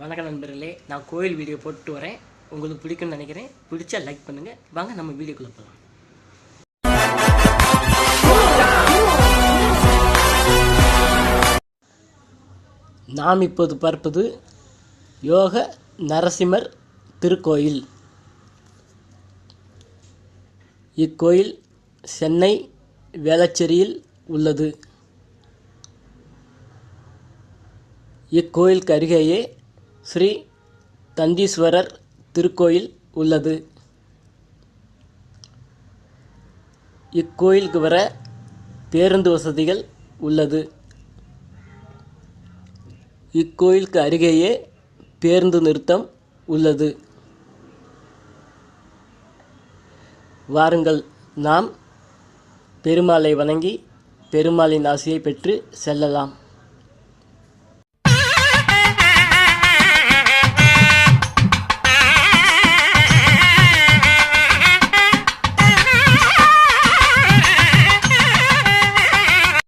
வணக்க நண்பர்களே நான் கோயில் வீடியோ போட்டு வரேன். உங்களுக்கு பிடிக்கும்னு நினைக்கிறேன். பிடிச்சா லைக் பண்ணுங்கள் வாங்க நம்ம வீடியோக்குள்ளே போகலாம் நாம் இப்போது பார்ப்பது யோக நரசிம்மர் திருக்கோயில். இக்கோயில் சென்னை வேளச்சேரியில் உள்ளது. இக்கோயிலுக்கு அருகேயே ஸ்ரீ தந்தீஸ்வரர் திருக்கோயில் உள்ளது. இக்கோயிலுக்கு வர பேருந்து வசதிகள் உள்ளது. இக்கோயிலுக்கு அருகேயே பேருந்து நிறுத்தம் உள்ளது. வாருங்கள் நாம் பெருமாளை வணங்கி பெருமாளின் ஆசையை பெற்று செல்லலாம்.